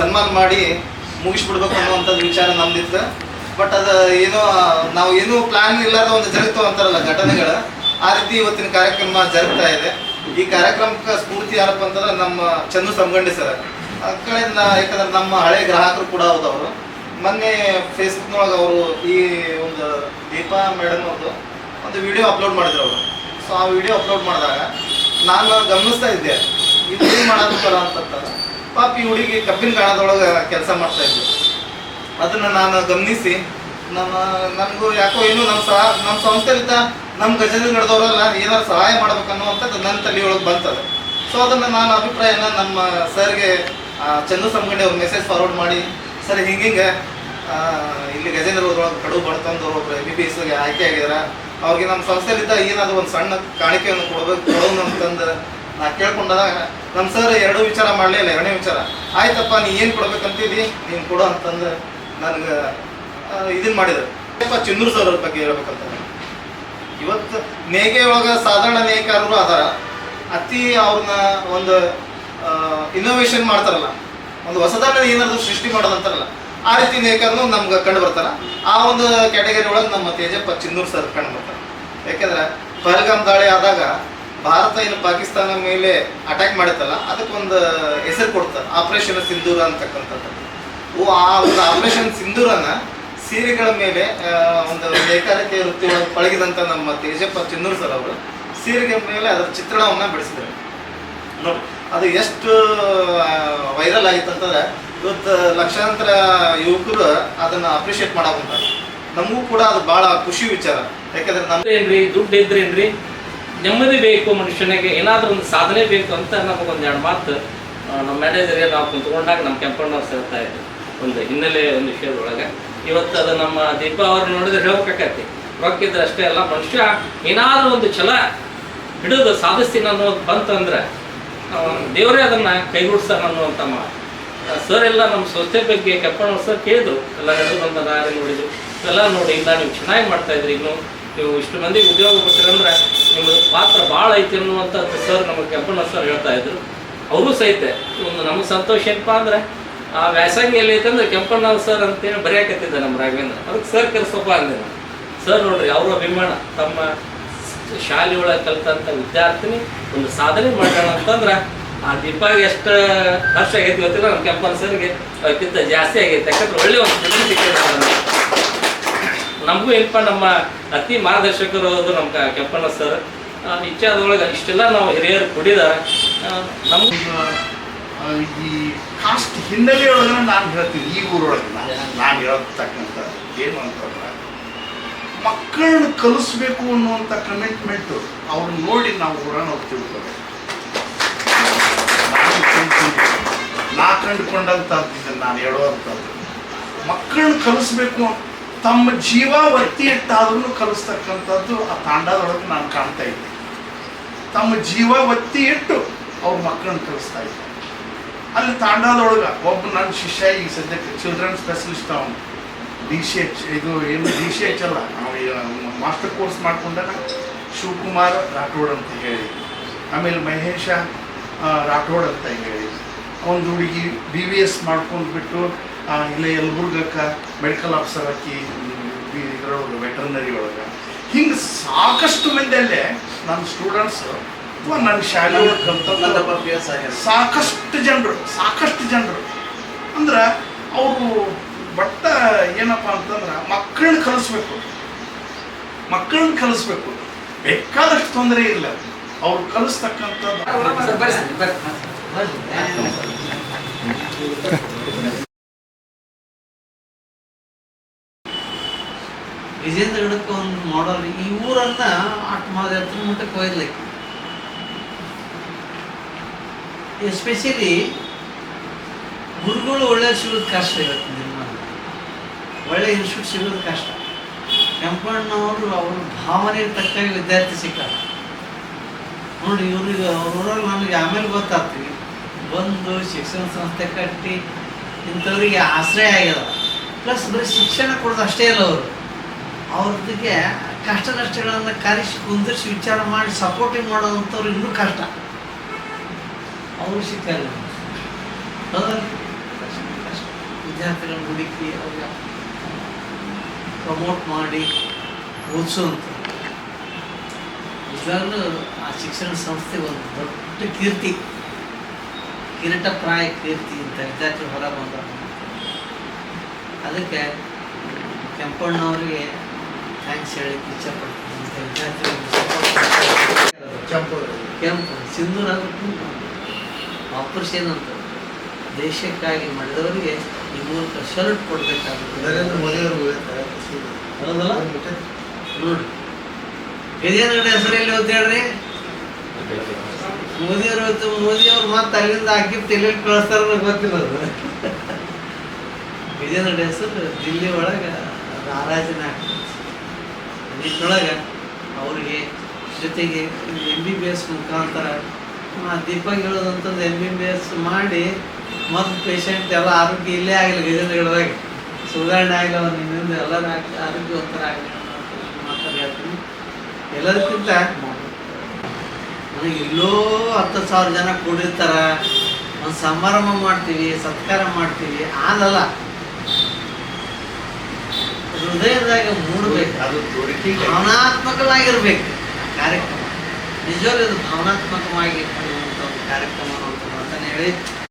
ಸನ್ಮಾನ ಮಾಡಿ ಮುಗಿಸ್ಬಿಡ್ಬೇಕು ಅನ್ನುವಂಥದ್ದು ವಿಚಾರ ನಮ್ದಿತ್ತು. ಬಟ್ ಅದು ಏನೋ, ನಾವು ಏನೂ ಪ್ಲಾನ್ ಇಲ್ಲದ ಒಂದು ಜರುಗ್ತಾವ ಅಂತಾರಲ್ಲ ಘಟನೆಗಳು, ಆ ರೀತಿ ಇವತ್ತಿನ ಕಾರ್ಯಕ್ರಮ ಜರುಗ್ತಾ ಇದೆ. ಈ ಕಾರ್ಯಕ್ರಮಕ್ಕೆ ಸ್ಫೂರ್ತಿ ಯಾರಪ್ಪ ಅಂತಂದ್ರೆ ನಮ್ಮ ಚಂದು ಸಂಗಂಡಿ ಸರ್ ಕಡೆ ಯಾಕಂದ್ರೆ ನಮ್ಮ ಹಳೆ ಗ್ರಾಹಕರು ಕೂಡ ಹೌದು ಅವರು ಮೊನ್ನೆ ಫೇಸ್ಬುಕ್ನೊಳಗೆ ಅವರು ಈ ಒಂದು ದೀಪಾ ಮೇಡಮ್ ಅವರು ಒಂದು ವಿಡಿಯೋ ಅಪ್ಲೋಡ್ ಮಾಡಿದ್ರು ಅವರು. ಸೊ ಆ ವಿಡಿಯೋ ಅಪ್ಲೋಡ್ ಮಾಡಿದಾಗ ನಾನು ಗಮನಿಸ್ತಾ ಇದ್ದೆ ಇದು ಏನು ಮಾಡೋದಕ್ಕಲ್ಲ ಅಂತಂತಾರೆ ಪಾಪ ಹುಡುಗಿ ಕಬ್ಬಿನ ಗಾಣದೊಳಗೆ ಕೆಲಸ ಮಾಡ್ತಾ ಇದ್ವಿ ಅದನ್ನು ನಾನು ಗಮನಿಸಿ, ನಮ್ಮ, ನನಗೂ ಯಾಕೋ ಏನು ನಮ್ಮ ಸಹ ನಮ್ಮ ಸಂಸ್ಥೆಲಿದ್ದ ನಮ್ಮ ಗಜದಲ್ಲಿ ನಡೆದವರೆಲ್ಲ ಏನಾದ್ರು ಸಹಾಯ ಮಾಡ್ಬೇಕನ್ನುವಂಥದ್ದು ನನ್ನ ತಲೆಯೊಳಗೆ ಬಂತದೆ. ಸೊ ಅದನ್ನು ನಾನು ಅಭಿಪ್ರಾಯನ ನಮ್ಮ ಸರ್ಗೆ ಚಂದು ಸಂಗಡಿ ಅವ್ರ ಮೆಸೇಜ್ ಫಾರ್ವರ್ಡ್ ಮಾಡಿ, ಸರ್, ಹಿಂಗಿಂಗೆ ಇಲ್ಲಿ ಗಜೇಂದ್ರ ಒಳಗೆ ಕಡು ಬಡ್ತಂದು ಒಬ್ರು ಎಂ ಬಿ ಬಿ ಎಸ್ಗೆ ಆಯ್ಕೆ ಆಗಿದಾರ. ಅವ್ರಿಗೆ ನಮ್ಮ ಸಂಸ್ಥೆಲಿದ್ದ ಏನಾದರೂ ಒಂದು ಸಣ್ಣ ಕಾಣಿಕೆಯನ್ನು ಕೊಡಬೇಕು ಕೊಡೋನು ಅಂತಂದು ನಾ ಕೇಳ್ಕೊಂಡಾಗ ನಮ್ಮ ಸರ್ ಎರಡೂ ವಿಚಾರ ಮಾಡಲಿಲ್ಲ ಎರಡನೇ ವಿಚಾರ. ಆಯ್ತಪ್ಪ, ನೀ ಏನು ಕೊಡ್ಬೇಕಂತಿದ್ದಿ? ನೀನು ಕೊಡು ಅಂತಂದು ನನಗೆ ಇದನ್ನು ಮಾಡಿದ್ರು. ಅಪ್ಪ ಚಿನ್ನೂರು ಸರ್ ಅವ್ರ ಬಗ್ಗೆ ಹೇಳ್ಬೇಕಂತ? ಇವತ್ತು ನೇಗೆ ಒಳಗೆ ಸಾಧಾರಣ ನೇಕಾರರು ಅದಾರ. ಅತಿ ಅವ್ರನ್ನ ಒಂದು ಇನ್ನೋವೇಷನ್ ಮಾಡ್ತಾರಲ್ಲ, ಒಂದು ಹೊಸದಾಗಿ ಏನಾದ್ರು ಸೃಷ್ಟಿ ಮಾಡೋದಂತಾರಲ್ಲ ಆ ರೀತಿ ನೇಕಾರನು ನಮ್ಗೆ ಕಂಡು ಬರ್ತಾರ. ಆ ಒಂದು ಕ್ಯಾಟಗರಿ ಒಳಗೆ ನಮ್ಮ ತೇಜಪ್ಪ ಚಿನ್ನೂರು ಸರ್ ಕಂಡು ಬರ್ತಾರೆ. ಯಾಕೆಂದ್ರೆ, ಪಹಲ್ಗಾಮ್ ದಾಳಿ ಆದಾಗ ಭಾರತ ಏನು ಪಾಕಿಸ್ತಾನ ಮೇಲೆ ಅಟ್ಯಾಕ್ ಮಾಡುತ್ತಲ್ಲ ಅದಕ್ಕೊಂದು ಹೆಸರು ಕೊಡ್ತಾರೆ. ಆಪರೇಷನ್ ಸಿಂಧೂರ ಅಂತಕ್ಕಂಥದ್ದು. ಆ ಒಂದು ಆಪರೇಷನ್ ಸಿಂಧೂರನ್ನ ಸೀರೆಗಳ ಮೇಲೆ ಒಂದು ನೇಕಾರಿಕೆ ವೃತ್ತಿ ಒಳಗೆ ನಮ್ಮ ತೇಜಪ್ಪ ಚಿನ್ನೂರು ಸರ್ ಅವರು ಸೀರೆಗಳ ಮೇಲೆ ಅದರ ಚಿತ್ರಣವನ್ನ ಬಿಡಿಸಿದ್ರು. ನೋಡಿ, ಅದು ಎಷ್ಟು ವೈರಲ್ ಆಗಿತ್ತು ಅಂತಂದ್ರೆ, ಇವತ್ತು ಲಕ್ಷಾಂತರ ಯುವಕರು ಅದನ್ನ ಅಪ್ರಿಷಿಯೇಟ್ ಮಾಡಾಕುಂತಾರೆ ನಮಗೂ ಕೂಡ ಅದು ಬಹಳ ಖುಷಿ ವಿಚಾರ. ಯಾಕಂದ್ರೆ ನಮ್ದು ಏನ್ರಿ, ದುಡ್ಡು ಇದ್ರೇನ್ರಿ? ನೆಮ್ಮದಿ ಬೇಕು ಮನುಷ್ಯನಿಗೆ, ಏನಾದರೂ ಒಂದು ಸಾಧನೆ ಬೇಕು ಅಂತ ನಮಗೊಂದು ಎರಡು ಮಾತು ನಮ್ಮ ಮ್ಯಾನೇಜರ್ಗೆ ನಾವು ಕುಂತ್ಕೊಂಡಾಗ ನಮ್ಮ ಕೆಂಪಣ್ಣವ್ರು ಸೇರ್ತಾ ಇದ್ರು ಒಂದು ಹಿನ್ನೆಲೆ ಒಂದು ವಿಷಯದೊಳಗೆ. ಇವತ್ತು ಅದು ನಮ್ಮ ದೀಪ ಅವ್ರು ನೋಡಿದ್ರೆ ಹೇಳ್ಬೇಕಾಕತಿ ರೊಕ್ಕ ಇದ್ರೆ ಅಷ್ಟೇ ಅಲ್ಲ, ಮನುಷ್ಯ ಏನಾದರೂ ಒಂದು ಛಲ ಹಿಡಿದು ಸಾಧಿಸ್ತೀನಿ ಅನ್ನೋದು ಬಂತಂದ್ರೆ ದೇವರೇ ಅದನ್ನು ಕೈಗೂಡ್ಸ್ತಾನ ಅನ್ನುವಂಥ ಮಾತು. ಸರ್ ಎಲ್ಲ ನಮ್ಮ ಸಂಸ್ಥೆ ಬಗ್ಗೆ ಕೆಪ್ಪಣ್ಣ ಸರ್ ಕೇಳಿದ್ರು. ಎಲ್ಲ ನಡೆದು ಬಂದ ದಾರಿ ನೋಡಿದ್ರು ಎಲ್ಲ ನೋಡಿ, ಇಲ್ಲ, ನೀವು ಚೆನ್ನಾಗಿ ಮಾಡ್ತಾ ಇದ್ರಿ ಇನ್ನು. ನೀವು ಇಷ್ಟು ಮಂದಿಗೆ ಉದ್ಯೋಗ ಕೊಟ್ಟಿರಂದ್ರೆ ನಿಮ್ಮದು ಪಾತ್ರ ಭಾಳ ಐತಿ ಅನ್ನುವಂಥದ್ದು ಸರ್ ನಮಗೆ ಕೆಂಪಣ್ಣ ಸರ್ ಹೇಳ್ತಾ ಇದ್ರು. ಅವರು ಸಹಿತ ಒಂದು ನಮಗೆ ಸಂತೋಷ ಏನಪ್ಪ ಅಂದ್ರೆ ಆ ವ್ಯಾಸಂಗ ಎಲ್ಲಿ ಐತಂದ್ರೆ ಕೆಂಪಣ್ಣ ಸರ್ ಅಂತೇಳಿ ಬರೆಯಕತ್ತಿದ್ದೆ ನಮ್ಮ ರಾಘವೇಂದ್ರ. ಅದಕ್ಕೆ ಸರ್ ಕೆಲಸಪ್ಪ ಅಂದೆ ಸರ್ ನೋಡ್ರಿ, ಅವರ ಅಭಿಮಾನ, ತಮ್ಮ ಶಾಲೆ ಒಳಗೆ ಕಲ್ತಂಥ ವಿದ್ಯಾರ್ಥಿನಿ ಒಂದು ಸಾಧನೆ ಮಾಡೋಣ ಅಂತಂದ್ರೆ ಆ ದೀಪಾಗಿ ಎಷ್ಟು ಹರ್ಷ ಆಗೈತಿ ಗೊತ್ತಿಲ್ಲ, ನಮ್ಮ ಕೆಂಪನ್ ಸರ್ಗೆ. ಅದಕ್ಕಿಂತ ಜಾಸ್ತಿ ಆಗೈತೆ, ಯಾಕಂದ್ರೆ ಒಳ್ಳೆ ಒಂದು ಸಿಕ್ಕಿದೆ. ನಮಗೂ ಏನಪ್ಪ, ನಮ್ಮ ಅತಿ ಮಾರ್ಗದರ್ಶಕರು ನಮ್ಮ ಕೆಂಪಣ್ಣ ಸರ್. ಇಚ್ಛಾದೊಳಗೆ ಇಷ್ಟೆಲ್ಲ ನಾವು ಹಿರಿಯರು ಕುಡಿದ ನಮ್ಮ ಈ ಕಾಸ್ಟ್ ಹಿನ್ನೆಲೆಯೊಳಗೆ ನಾನು ಹೇಳ್ತೀನಿ, ಈ ಊರೊಳಗೆ ನಾನು ಹೇಳ್ತಕ್ಕಂಥ ಏನು ಅಂತಂದ್ರೆ ಮಕ್ಕಳನ್ನ ಕಲಿಸ್ಬೇಕು ಅನ್ನುವಂಥ ಕಮಿಟ್ಮೆಂಟು ಅವ್ರನ್ನ ನೋಡಿ ನಾವು ಊರನ್ನ ಅವ್ರು. ನಾ ಕಂಡುಕೊಂಡಂಥದ್ದು ನಾನು ಹೇಳುವಂಥದ್ದು. ಮಕ್ಕಳನ್ನ ಕಲಿಸ್ಬೇಕು ತಮ್ಮ ಜೀವ ಒತ್ತಿ ಇಟ್ಟಾದ್ರೂ ಕಲಿಸ್ತಕ್ಕಂಥದ್ದು ಆ ತಾಂಡದೊಳಗೆ ನಾನು ಕಾಣ್ತಾ ಇದ್ದೆ. ತಮ್ಮ ಜೀವ ಒತ್ತಿ ಇಟ್ಟು ಅವ್ರ ಮಕ್ಕಳನ್ನ ಕಲಿಸ್ತಾ ಇದ್ದೆ. ಅಲ್ಲಿ ತಾಂಡದೊಳಗೆ ಒಬ್ಬ ನನ್ನ ಶಿಷ್ಯ ಈಗ ಸದ್ಯಕ್ಕೆ ಚಿಲ್ಡ್ರನ್ ಸ್ಪೆಷಲಿಸ್ಟ್ ಅವನು. ಡಿ ಸಿ ಎಚ್ ಇದು ಏನು ಡಿ ಸಿ ಎಚ್ ಅಲ್ಲ ಮಾಸ್ಟರ್ ಕೋರ್ಸ್ ಮಾಡಿಕೊಂಡಾಗ ಶಿವಕುಮಾರ್ ರಾಠೋಡ್ ಅಂತ ಹೇಳಿ ಆಮೇಲೆ ಮಹೇಶ ರಾಠೋಡ್ ಅಂತ ಹೇಳಿ ಒಂದು ಹುಡುಗಿ ಬಿ ವಿ ಎಸ್ ಮಾಡ್ಕೊಂಡು ಬಿಟ್ಟು ಆ, ಇಲ್ಲೇ ಯಲಬುರ್ಗಕ್ಕೆ ಮೆಡಿಕಲ್ ಆಫೀಸರ್ ಹಾಕಿ ಇದರೊಳಗೆ ವೆಟರ್ನರಿ ಒಳಗೆ ಹಿಂಗೆ ಸಾಕಷ್ಟು ಮಂದಿಯಲ್ಲೇ ನನ್ನ ಸ್ಟೂಡೆಂಟ್ಸ್ ಅಥವಾ ನನ್ನ ಶಾಲೆ ಸಾಕಷ್ಟು ಜನರು ಸಾಕಷ್ಟು ಜನರು. ಅಂದ್ರೆ ಅವರು ಬಟ್ಟ ಏನಪ್ಪ ಅಂತಂದ್ರೆ ಮಕ್ಕಳನ್ನ ಕಲಿಸ್ಬೇಕು. ಮಕ್ಕಳನ್ನ ಕಲಿಸ್ಬೇಕು. ಬೇಕಾದಷ್ಟು ತೊಂದರೆ ಇಲ್ಲ. ಅವ್ರು ಕಲಿಸ್ತಕ್ಕಂಥದ್ದು ಈ ಊರನ್ನ ಅಟ್ ಮಾಡಿ ಎತ್ತರ ಮಟ್ಟಕ್ಕೆ ಎಸ್ಪೆಷಲಿ ಗುರುಗಳು ಒಳ್ಳೆ ಸಿಗೋದು ಕಷ್ಟ ಇವತ್ತು ನಿರ್ಮಾಣ. ಒಳ್ಳೆ ಇನ್ಸ್ಟಿಟ್ಯೂಟ್ ಸಿಗೋದು ಕಷ್ಟ. ಕೆಂಪಣ್ಣವರು ಅವ್ರ ಭಾವನೆಗೆ ತಕ್ಕಾಗಿ ವಿದ್ಯಾರ್ಥಿ ಸಿಕ್ಕಲ್ಲ ನೋಡಿ ಇವ್ರಿಗೆ, ಅವ್ರವ್ರಲ್ಲಿ ನಮಗೆ ಆಮೇಲೆ ಗೊತ್ತಾಗ್ತೀವಿ ಬಂದು ಶಿಕ್ಷಣ ಸಂಸ್ಥೆ ಕಟ್ಟಿ ಇಂಥವ್ರಿಗೆ ಆಶ್ರಯ ಆಗ್ಯದ. ಪ್ಲಸ್ ಬರೀ ಶಿಕ್ಷಣ ಕೊಡೋದು ಅಷ್ಟೇ ಇಲ್ಲ ಅವರು. ಅವ್ರದಿಗೆ ಕಷ್ಟ ನಷ್ಟಗಳನ್ನು ಕರೆಸಿ ಕುಂದಿರಿಸಿ ವಿಚಾರ ಮಾಡಿ ಸಪೋರ್ಟಿಂಗ್ ಮಾಡೋದಂಥವ್ರು ಇನ್ನೂ ಕಷ್ಟ. ಅವರು ಸಿಕ್ಕಲ್ಲ ವಿದ್ಯಾರ್ಥಿಗಳ ಹುಡುಕಿ ಅವ್ರಿಗೆ ಪ್ರಮೋಟ್ ಮಾಡಿ ಓದಿಸುವಂಥ ನಿಜವಾಗ್ಲೂ ಆ ಶಿಕ್ಷಣ ಸಂಸ್ಥೆ ಒಂದು ದೊಡ್ಡ ಕೀರ್ತಿ. ಕಿರೀಟಪ್ರಾಯ ಕೀರ್ತಿ ಅಂತ ವಿದ್ಯಾರ್ಥಿ ಹೊರ ಬಂದ ಅದಕ್ಕೆ ಕೆಂಪಣ್ಣವರಿಗೆ ಥ್ಯಾಂಕ್ಸ್ ಹೇಳಿ ಇಚ್ಛಪಡ್ತೀನಿ ಇಂಥ ವಿದ್ಯಾರ್ಥಿಗಳಿಗೆ support ಕೆಂಪು ಸಿಂಧೂರ ಆಪರೇಷನ್ ಅಂತ. ದೇಶಕ್ಕಾಗಿ ಮಾಡಿದವರಿಗೆ ಈ ಮೂಲಕ ಶರ್ಟ್ ಕೊಡಬೇಕಾಗುತ್ತೆ. ನರೇಂದ್ರ ಮೋದಿ ಅವರು ಹೌದಲ್ಲ? ನೋಡಿ. ಗಜೇಂದ್ರ ಹೆಸರು ಎಲ್ಲಿ ಹೋಗ್ತ ಹೇಳ್ರಿ? ಮೋದಿಯವರು ಇವತ್ತು ಮೋದಿಯವರು ಮತ್ತೆ ಅಲ್ಲಿಂದ ಗಿಫ್ಟ್ ಎಲ್ಲೆಲ್ಲಿ ಕಳಿಸ್ತಾರ ಗೊತ್ತಿಲ್ಲ ಅದು. ಗಜೇಂದ್ರ ಹೆಸರು ದಿಲ್ಲಿ ಒಳಗೆ ಅದು ಆರಾಧನೆ ಆಗ್ತದೆ. ನಿಟ್ಟಿನೊಳಗೆ ಅವರಿಗೆ ಜೊತೆಗೆ ಎಂ ಬಿ ಬಿ ಎಸ್ ಮುಖಾಂತರ, ಆ ದೀಪಕ್ ಹೇಳೋದಂಥದ್ದು ಎಂ ಬಿ ಬಿ ಎಸ್ ಮಾಡಿ ಮತ್ತು ಪೇಷಂಟ್ ಎಲ್ಲ ಆರೋಗ್ಯ ಇಲ್ಲೇ ಆಗಿಲ್ಲ ಹೇಳಿದಾಗ ಸುಧಾರಣೆ ಆಗಿಲ್ಲ, ಅವ್ರು ನಿನ್ನಿಂದ ಎಲ್ಲ ಆರೋಗ್ಯವಂತರ ಆಗಲಿ ಮಾತಾಡಿ ಹೇಳ್ತೀನಿ. ಎಲ್ಲದಕ್ಕಿಂತ ನನಗೆ ಎಲ್ಲೋ ಹತ್ತು ಸಾವಿರ ಜನ ಕೂಡಿರ್ತಾರೆ. ಒಂದು ಸಮಾರಂಭ ಮಾಡ್ತೀವಿ, ಸತ್ಕಾರ ಮಾಡ್ತೀವಿ. ಆದಲ್ಲ ಹೃದಯದಾಗ ಮೂಡಬೇಕು. ಅದು ಭಾವನಾತ್ಮಕವಾಗಿರ್ಬೇಕು. ಕಾರ್ಯಕ್ರಮ. ನಿಜವಾಗ್ಲೂ ಇದು ಭಾವನಾತ್ಮಕವಾಗಿ ಒಂದು ಕಾರ್ಯಕ್ರಮ ಅಂತ ಅಂತಾನೆ ಹೇಳಿ